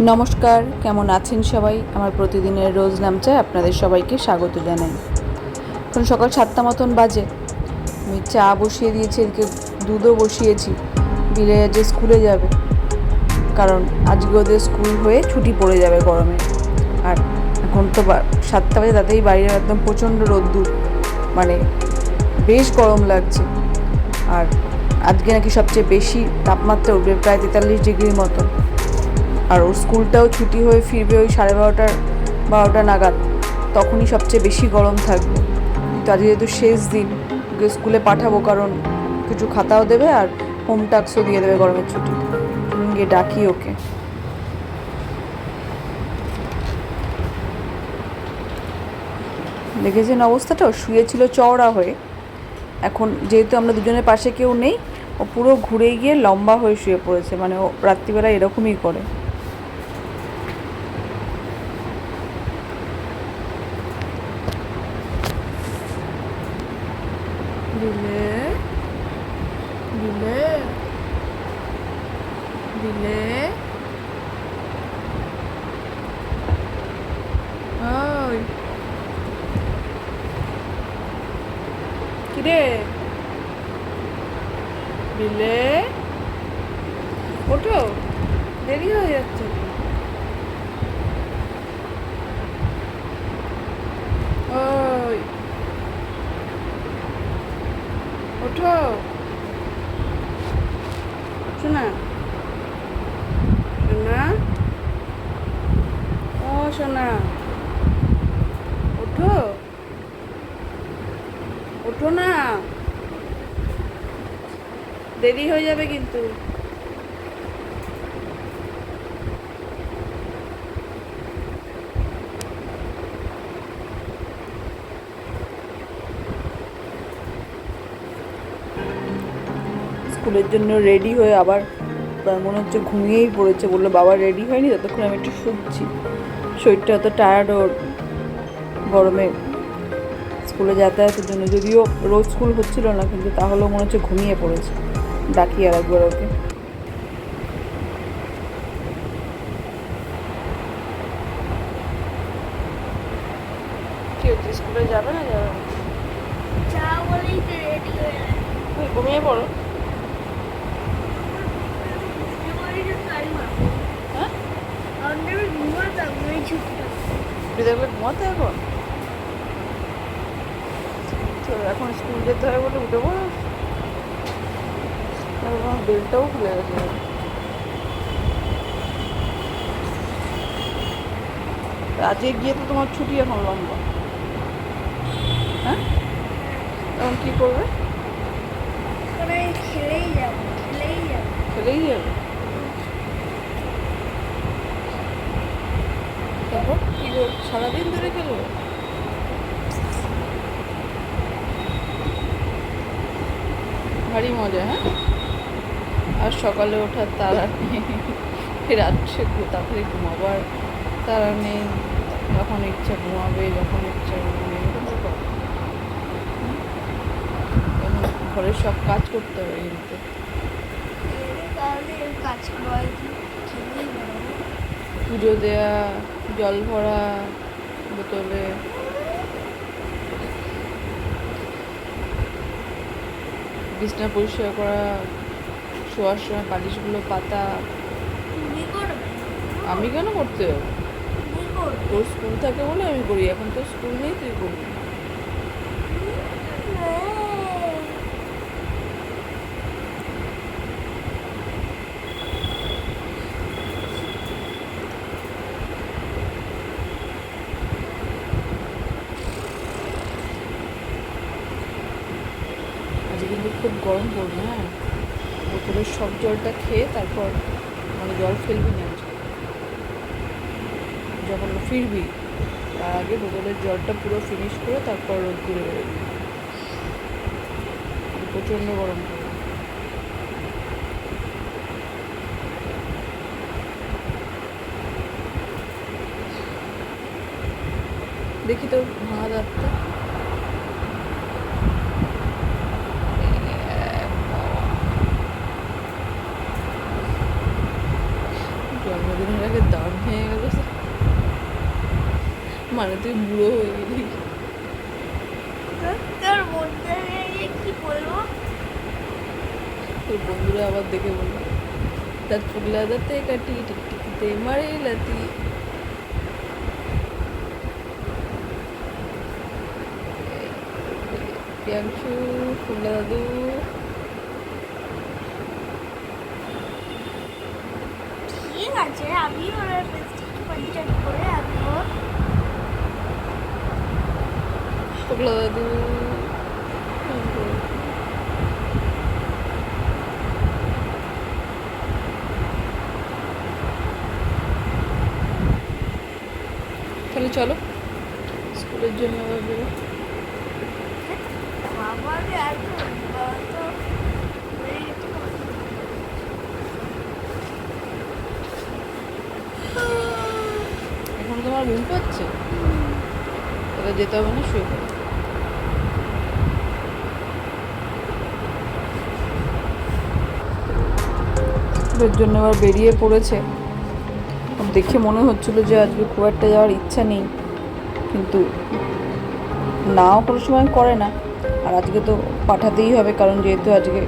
নমস্কার, কেমন আছেন সবাই? আমার প্রতিদিনের রোজ নামচায় আপনাদের সবাইকে স্বাগত জানাই। এখন সকাল সাতটা মতন বাজে। আমি চা বসিয়ে দিয়েছি, এদিকে দুধও বসিয়েছি। বিলে যে স্কুলে যাবে। কারণ আজকে ওদের স্কুল হয়ে ছুটি পড়ে যাবে গরমে। আর এখন তো সাতটা বাজে, তাতেই বাইরে একদম প্রচণ্ড রোদ্দুর। মানে বেশ গরম লাগছে। আর আজকে নাকি সবচেয়ে বেশি তাপমাত্রা উঠবে, প্রায় তেতাল্লিশ ডিগ্রির মতো আর ওর স্কুলটাও ছুটি হয়ে ফিরবে ওই সাড়ে বারোটার, বারোটা নাগাদ। তখনই সবচেয়ে বেশি গরম থাকবে। কিন্তু আজ যেহেতু শেষ দিন, ওকে স্কুলে পাঠাবো কারণ কিছু খাতাও দেবে আর হোম টাস্কও দিয়ে দেবে গরমের ছুটি। গিয়ে ডাকি ওকে। দেখেছেন অবস্থাটা? ও শুয়েছিল চওড়া হয়ে। এখন যেহেতু আমরা দুজনের পাশে কেউ নেই, ও পুরো ঘুরে গিয়ে লম্বা হয়ে শুয়ে পড়েছে। মানে ও রাত্রিবেলা এরকমই করে। দিলে দিলে দিলে ওই কিরে দিলে ওঠো দেরি হয়ে যাচ্ছে ওই ওঠো শোনা শোনা ও শোনা ওঠো ওঠো না। দেরি হয়ে যাবে কিন্তু। স্কুলের জন্য রেডি হয়ে আবার মনে হচ্ছে ঘুমিয়েই পড়েছে। বলল, বাবা রেডি হয়নি? ততক্ষণ আমি একটু শুচ্ছি। শরীরটা এত টায়ার্ড ওর গরমে স্কুলে যাতায়াতের জন্য। যদিও রোজ স্কুল হচ্ছিল না কিন্তু তাহলেও মনে হচ্ছে ঘুমিয়ে পড়েছে। ডাকি আর একবার ওকে। স্কুলে যাবে না যাবে ঘুমিয়ে পড়ো। হ্যাঁ? ঘুমাতে এখন তো এখন স্কুল যেতে হয় বলে উঠে পড়ো আমার বেলটাও খুলে গেছে। আজকে গিয়ে তো তোমার ছুটি এখন লম্বা। হ্যাঁ? এখন কী করবে? ওখানে খেলেই যাব খেলেই যাব। চলেই যাবে। তারপর? কী সারাদিন ধরে খেলবে? ভারী মজা হ্যাঁ? আর সকালে ওঠার তারা নেই। রাত্রে তাড়াতাড়ি ঘুমাবার তারা নেই। যখন ইচ্ছা ঘুমাবে যখন ইচ্ছা ঘুমাবে। ঘরের সব কাজ করতে হবে কিন্তু। পুজো দেয়া জল ভরা বোতলে বিছনা পরিষ্কার করা শোয়ার সময় বালিশগুলো পাতা। আমি কেন করতে? তোর স্কুল থাকে বলে আমি করি এখন তো স্কুল নেই তুই করবি আজকে কিন্তু খুব গরম পড়বে হ্যাঁ? বোতলের সব জলটা খেয়ে তারপর মানে জল ফেলবি না। যখন ফিরবি, তার আগে বোতলের জলটা পুরো ফিনিশ করে তারপর রোদ দূরে বেরোবি। প্রচণ্ড গরম পড়বে দেখি তো দাঁতটা জন্মদিনের আগে দাম হয়ে গেল মানে তুই বুড়ো হয়ে গেলি। তোর বন্ধুরা কি বলব? তোর বন্ধুরা আবার দেখে ফুগলা দাঁতে কাটি টিকটিকিতে মারে লাতি প্রিয়াংশু ফুগলা দাদু। ঠিক আছে আমি ওর দাদু তাহলে চলো স্কুলের জন্য আবার বেরো। এখন তোমার ঘুম পাচ্ছে? তাহলে যেতে হবে না শুয়ে পড়ো। স্কুলের জন্য এবার বেরিয়ে পড়েছে। দেখে মনে হচ্ছিল যে আজকে খুব একটা যাওয়ার ইচ্ছা নেই। কিন্তু নাও কোনো সময় করে না। আর আজকে তো পাঠাতেই হবে, কারণ যেহেতু আজকে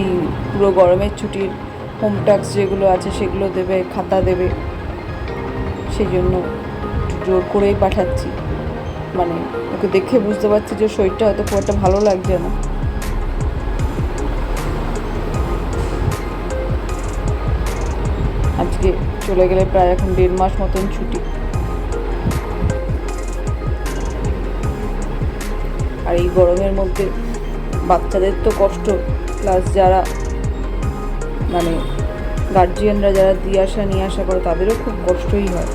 এই পুরো গরমের ছুটির হোম টাস্ক যেগুলো আছে সেগুলো দেবে, খাতা দেবে। সেই জন্য জোর করেই পাঠাচ্ছি। মানে ওকে দেখে বুঝতে পারছি যে শরীরটা হয়তো খুব একটা ভালো লাগছে না। চলে গেলে প্রায় এখন দেড় মাস মতন ছুটি। আর এই গরমের মধ্যে বাচ্চাদের তো কষ্ট প্লাস যারা মানে গার্জিয়ানরা যারা দিয়ে আসা, নিয়ে আসা করে, তাদেরও খুব কষ্টই হয়।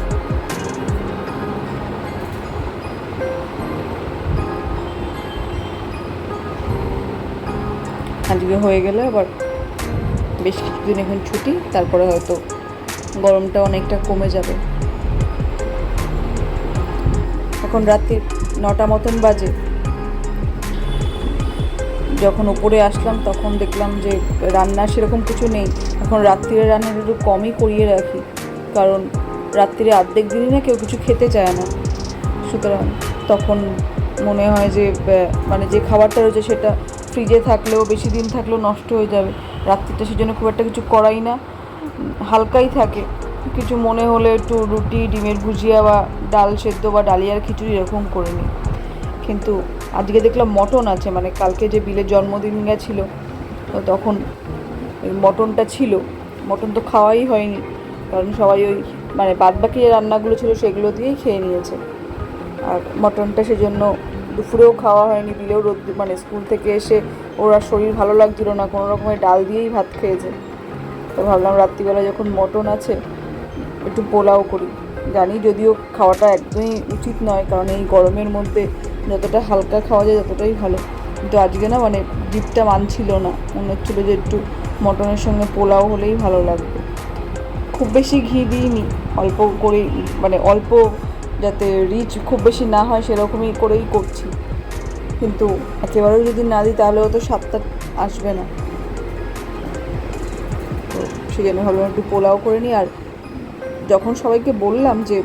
আজকে হয়ে গেলে আবার বেশ কিছুদিন এখন ছুটি, তারপরে হয়তো গরমটা অনেকটা কমে যাবে। এখন রাত্রি নটা মতন বাজে। যখন উপরে আসলাম তখন দেখলাম যে রান্না সেরকম কিছু নেই। এখন রাত্রিরে রান্নাটা একটু কমই করিয়ে রাখি। কারণ রাত্রিরে অর্ধেক দিনই না কেউ কিছু খেতে চায় না। সুতরাং তখন মনে হয় যে মানে যে খাবারটা রয়েছে সেটা ফ্রিজে থাকলেও, বেশি দিন থাকলেও নষ্ট হয়ে যাবে। রাত্রিটা সেজন্য খুব একটা কিছু করাই না। হালকাই থাকে। কিছু মনে হলে একটু রুটি, ডিমের ভুজিয়া বা ডাল সেদ্ধ বা ডালিয়ার খিচুড়ি এরকম করে নিই। কিন্তু আজকে দেখলাম মটন আছে মানে কালকে যে বিলের জন্মদিন গেছিল, তো তখন মটনটা ছিল। মটন তো খাওয়াই হয়নি, কারণ সবাই ওই মানে বাদবাকি যে রান্নাগুলো ছিল সেগুলো দিয়েই খেয়ে নিয়েছে। আর মটনটা সেজন্য দুপুরেও খাওয়া হয়নি, বিলেও রোদ মানে স্কুল থেকে এসে ওরা শরীর ভালো লাগছিল না, কোনো রকমের ডাল দিয়েই ভাত খেয়েছে। তো ভাবলাম রাত্রিবেলা যখন মটন আছে, একটু পোলাও করি। জানি যদিও খাওয়াটা একদমই উচিত নয়, কারণ এই গরমের মধ্যে যতটা হালকা খাওয়া যায় ততটাই ভালো। কিন্তু আজকে না মানে জিপটা মানছিল না। মনে হচ্ছিল যে একটু মটনের সঙ্গে পোলাও হলেই ভালো লাগবে। খুব বেশি ঘি দিইনি, অল্প করে মানে অল্প যাতে রিচ খুব বেশি না হয় সেরকমই করেই করছি। কিন্তু একেবারেও যদি না দিই তাহলেও তো স্বাদটা আসবে না। সেই জন্য ভাবলাম একটু পোলাও করে নিই, আর যখন সবাইকে বললাম যে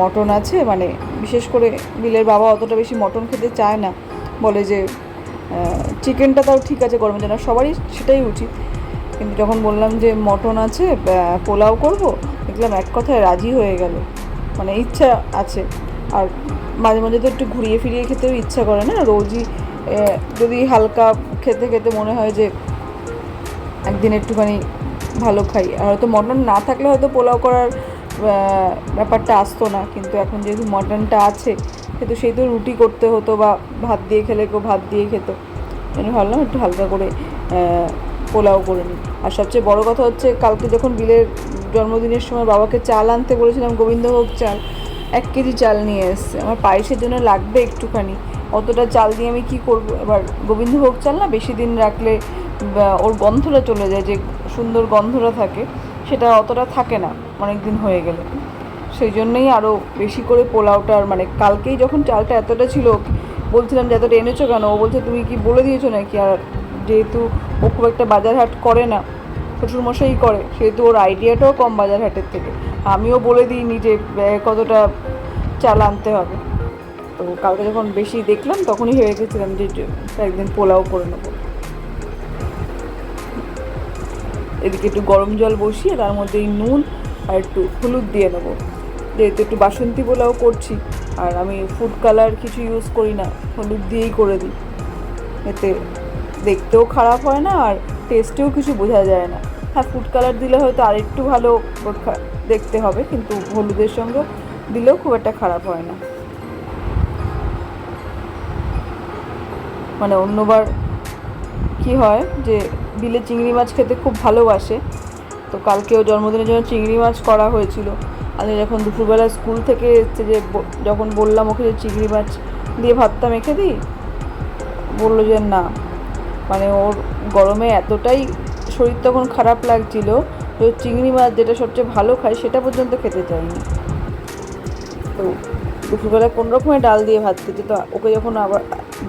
মটন আছে মানে বিশেষ করে বিলের বাবা অতটা বেশি মটন খেতে চায় না, বলে যে চিকেনটা তাও ঠিক আছে গরমের জন্য সবারই সেটাই উচিত। কিন্তু যখন বললাম যে, মটন আছে পোলাও করব, দেখলাম এক কথায় রাজি হয়ে গেল। মানে ইচ্ছা আছে। আর মাঝে মাঝে তো একটু ঘুরিয়ে ফিরিয়ে খেতেও ইচ্ছা করে না, রোজই যদি হালকা খেতে খেতে মনে হয় যে একদিন একটুখানি ভালো খাই। আর হয়তো মটন না থাকলে হয়তো পোলাও করার ব্যাপারটা আসতো না। কিন্তু এখন যেহেতু মটনটা আছে, সেহেতু সেই তো রুটি করতে হতো বা ভাত দিয়ে খেলে কেউ ভাত দিয়ে খেত। আমি ভাবলাম একটু হালকা করে পোলাও করে নিই। আর সবচেয়ে বড় কথা হচ্ছে, কালকে যখন বিলের জন্মদিনের সময় বাবাকে চাল আনতে বলেছিলাম, গোবিন্দভোগ চাল, এক কেজি চাল নিয়ে এসছে আমার পায়েসের জন্য লাগবে একটুখানি। অতটা চাল দিয়ে আমি কি করব? এবার গোবিন্দভোগ চাল না বেশি দিন রাখলে ওর গন্ধটা চলে যায়, যে সুন্দর গন্ধটা থাকে, সেটা অতটা থাকে না অনেক দিন হয়ে গেলে। সেই জন্যই আরও বেশি করে পোলাওটার মানে কালকেই যখন চালটা এতটা ছিল, বলছিলাম যে এতটা এনেছো কেন? ও বলছে, তুমি কি বলে দিয়েছ নাকি? আর যেহেতু ও খুব একটা বাজার হাট করে না, শ্বশুরমশাই করে, সেহেতু ওর আইডিয়াটাও কম বাজার হাটের থেকে। আমিও বলে দিইনি যে কতটা চাল আনতে হবে। তো কালকে যখন বেশি দেখলাম, তখনই ভেবে গেছিলাম যে একদিন পোলাও করে নেব। এদিকে একটু গরম জল বসিয়ে তার মধ্যে এই নুন আর একটু হলুদ দিয়ে নেব যেহেতু একটু বাসন্তী পোলাও করছি, আর আমি ফুড কালার কিছু ইউজ করি না, হলুদ দিয়েই করে দিই। এতে দেখতেও খারাপ হয় না আর টেস্টেও কিছু বোঝা যায় না। হ্যাঁ ফুড কালার দিলে হয়তো আর একটু ভালো দেখতে হবে, কিন্তু হলুদের সঙ্গে দিলেও খুব একটা খারাপ হয় না। মানে অন্যবার কি হয় যে বিলে চিংড়ি মাছ খেতে খুব ভালোবাসে। তো কালকেও জন্মদিনের জন্য চিংড়ি মাছ করা হয়েছিল। আমি যখন দুপুরবেলা স্কুল থেকে এসছে যে যখন বললাম ওকে যে চিংড়ি মাছ দিয়ে ভাতটা মেখে দিই, বলল যে না। মানে ওর গরমে এতটাই শরীর তখন খারাপ লাগছিল যে চিংড়ি মাছ যেটা সবচেয়ে ভালো খায় সেটা পর্যন্ত খেতে চাইনি তো দুপুরবেলা কোনো রকমের ডাল দিয়ে ভাত খেতে, তো ওকে যখন আবার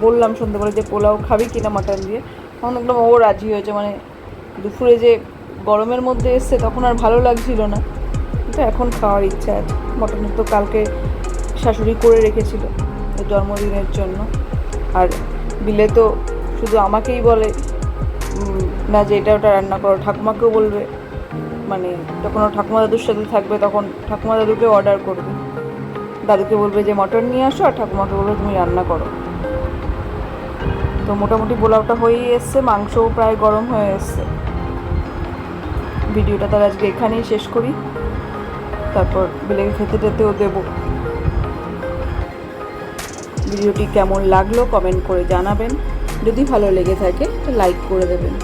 বললাম সন্ধ্যেবেলা যে পোলাও খাবি কিনা, মাটন দিয়ে তখন দেখলাম ও রাজি হয়েছে মানে দুপুরে যে গরমের মধ্যে এসছে তখন আর ভালো লাগছিল না। কিন্তু এখন খাওয়ার ইচ্ছা আছে। মটন তো কালকে শাশুড়ি করে রেখেছিল ওর জন্মদিনের জন্য। আর বিলে তো শুধু আমাকেই বলে না যে এটা ওটা রান্না করো। ঠাকুমাকেও বলবে মানে যখন ও ঠাকুমা দাদুর সাথে থাকবে তখন ঠাকুমা দাদুকে অর্ডার করবে। দাদুকে বলবে যে, মটন নিয়ে আসো আর ঠাকুমাকে বলবে তুমি রান্না করো। তো মোটামুটি পোলাওটা হয়েই এসছে, মাংসও প্রায় গরম হয়ে এসছে। ভিডিওটা তার আজকে এখানেই শেষ করি। তারপর বেলেগে খেতে টেতেও দেবো। ভিডিওটি কেমন লাগল কমেন্ট করে জানাবেন। যদি ভালো লেগে থাকে লাইক করে দেবেন।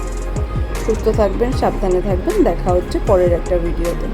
সুস্থ থাকবেন, সাবধানে থাকবেন। দেখা হচ্ছে পরের একটা ভিডিওতে।